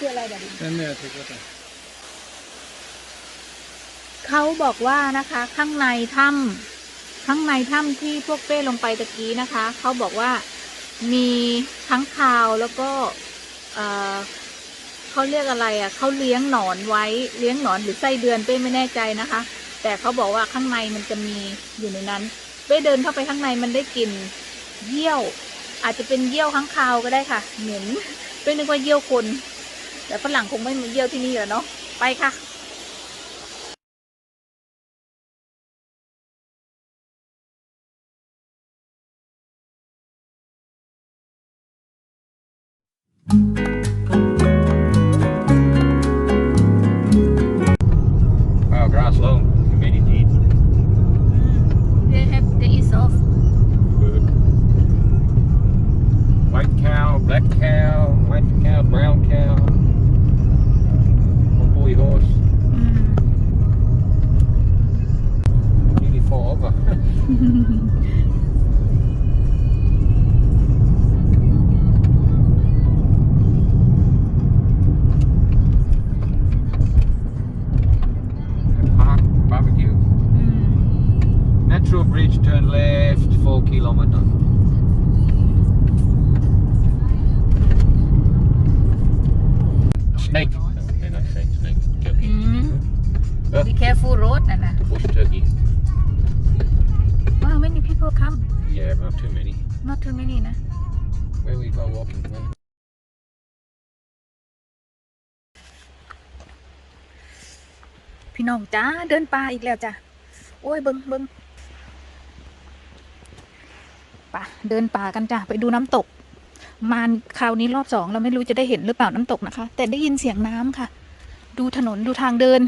คืออะไรแบบนี้ Den är tycker jag. เขาบอกว่านะคะ ข้างในถ้ำข้างในถ้ำที่พวกเป้ลงไปตะกี้นะคะ เขาบอกว่ามีค้างคาวแล้วก็เออเขาเรียกอะไรอะ่ะเขาเลี้ยงหนอนไว้เลี้ยงหนอนหรือไส้เดือนเป้ไม่แน่ใจนะคะ แต่เขาบอกว่าข้างในมันจะมีอยู่ในนั้นเป้เดินเข้าไปข้างในมันได้กลิ่นเยี่ยว อาจจะเป็นเยี่ยวค้างคาวก็ได้ค่ะ เหม็นเป้นึกว่าเยี่ยวคน แต่ฝรั่งคงไม่มาเยี่ยวที่นี่แหละเนาะไปค่ะ Ja, gräslång. Meditit. They have the is of Good. White cow, black cow, white cow, brown cow. Adiós. Be careful road น่ะนะ bush turkey. wow many people come Yeah, not too many. not too many นะ Where we go walking? Where? พี่น้องจ้าเดินป่าอีกแล้วจ้ะโอ้ยเบิงเบิงป่ะเดินป่ากันจ้ะไปดูน้ำตก มาคราวนี้รอบสองเราไม่รู้จะได้เห็นหรือเปล่าน้ำตกนะคะ แต่ได้ยินเสียงน้ำค่ะ ดูถนนดูทางเดิน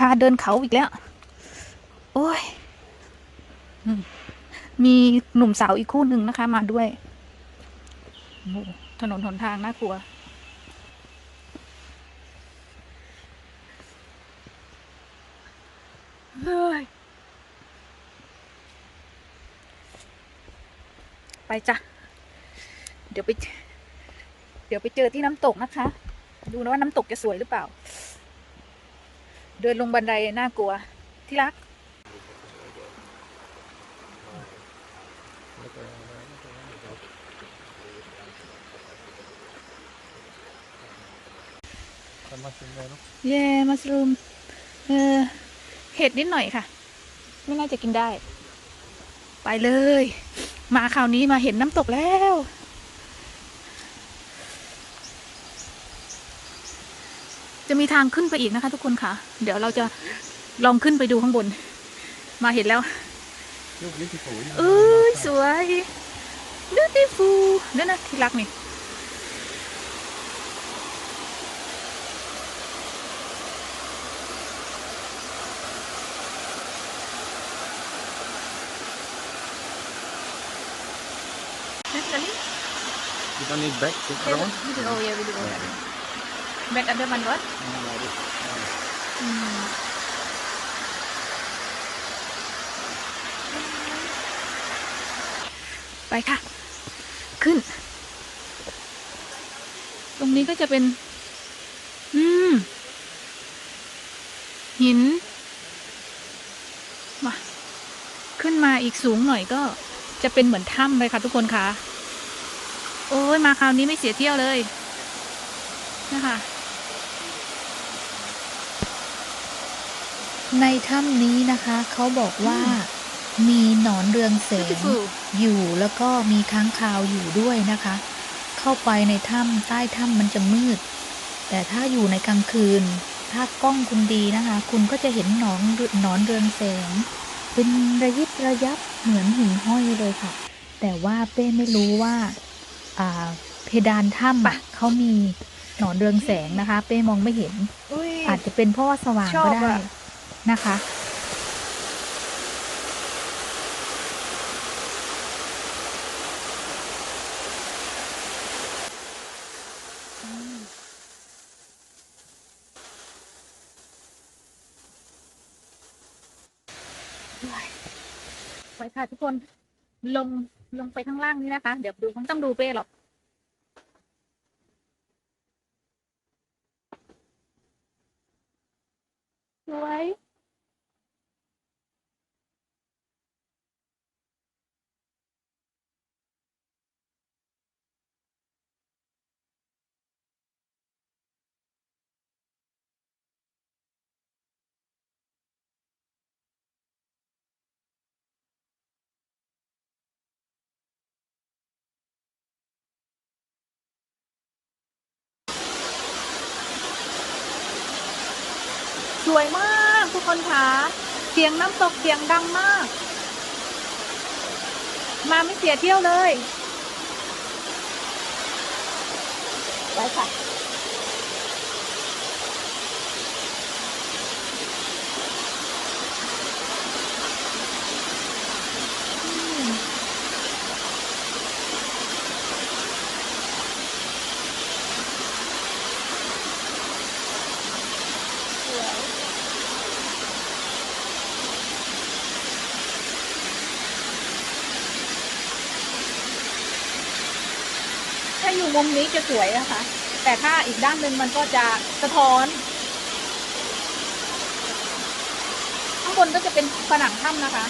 พาเดินเขาอีกแล้ว โอ้ย มีหนุ่มสาวอีกคู่หนึ่งนะคะ มาด้วย ถนนหนทางน่ากลัว เฮ้ย ไปจ้ะ เดี๋ยวไป เดี๋ยวไปเจอที่น้ำตกนะคะ ดูนะว่าน้ำตกจะสวยหรือเปล่า เดินลงบันไดน่ากลัว ที่รัก เย่มัสรูมเออเห็ดนิดหน่อยค่ะ ไม่น่าจะกินได้ ไปเลย มาคราวนี้มาเห็นน้ำตกแล้ว จะมีทางขึ้นไปอีกนะคะ ทุกคนค่ะ เดี๋ยวเราจะลองขึ้นไปดูข้างบน มาเห็นแล้ว Look beautiful. เอ้ยสวย beautiful นั่นนะที่รักนี่ Naturally. You don't need back. Take Okay, that one. we do- Oh yeah, we do that. Back under one what? Hmm. ไปค่ะขึ้น ตรงนี้ก็จะเป็น อืม หิน มา ขึ้นมาอีกสูงหน่อยก็จะเป็นเหมือนถ้ำเลยค่ะทุกคนค่ะ โอ้ยมาคราวนี้ไม่เสียเที่ยวเลย นะคะ ในถ้ำนี้นะคะ เขาบอกว่ามีหนอนเรืองแสง beautiful อยู่แล้วก็มีค้างคาวอยู่ด้วยนะคะ เข้าไปในถ้ำใต้ถ้ำมันจะมืด แต่ถ้าอยู่ในกลางคืน ถ้ากล้องคุณดีนะคะ คุณก็จะเห็นหนอนหนอนเรืองแสง เป็นระยิบระยับเหมือนหิ่งห้อยเลยค่ะ แต่ว่าเป้ไม่รู้ว่าอ่าเพดานถ้ำอะเขามีหนอนเรืองแสงนะคะ เป้มองไม่เห็นอุ้ยอาจจะเป็นเพราะว่าสว่างชอก็บได้อะ นะคะ ไปค่ะทุกคนลงลงไปข้างล่างนี้นะคะ เดี๋ยวดูคงต้องดูเป้หรอกสวย สวยมากทุกคนคะเสียงน้ำตกเสียงดังมาก มาไม่เสียเที่ยวเลย ไปค่ะ มุมนี้จะสวยนะคะ แต่ถ้าอีกด้านหนึ่งมันก็จะสะท้อน ข้างบนก็จะเป็นผนังถ้ำนะคะ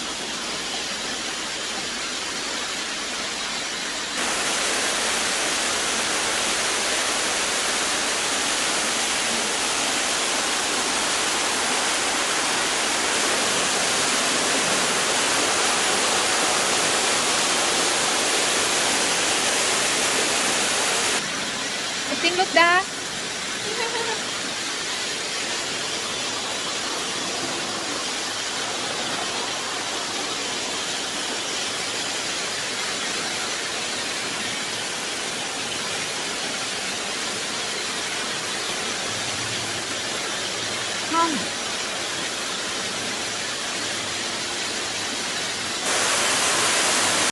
look that.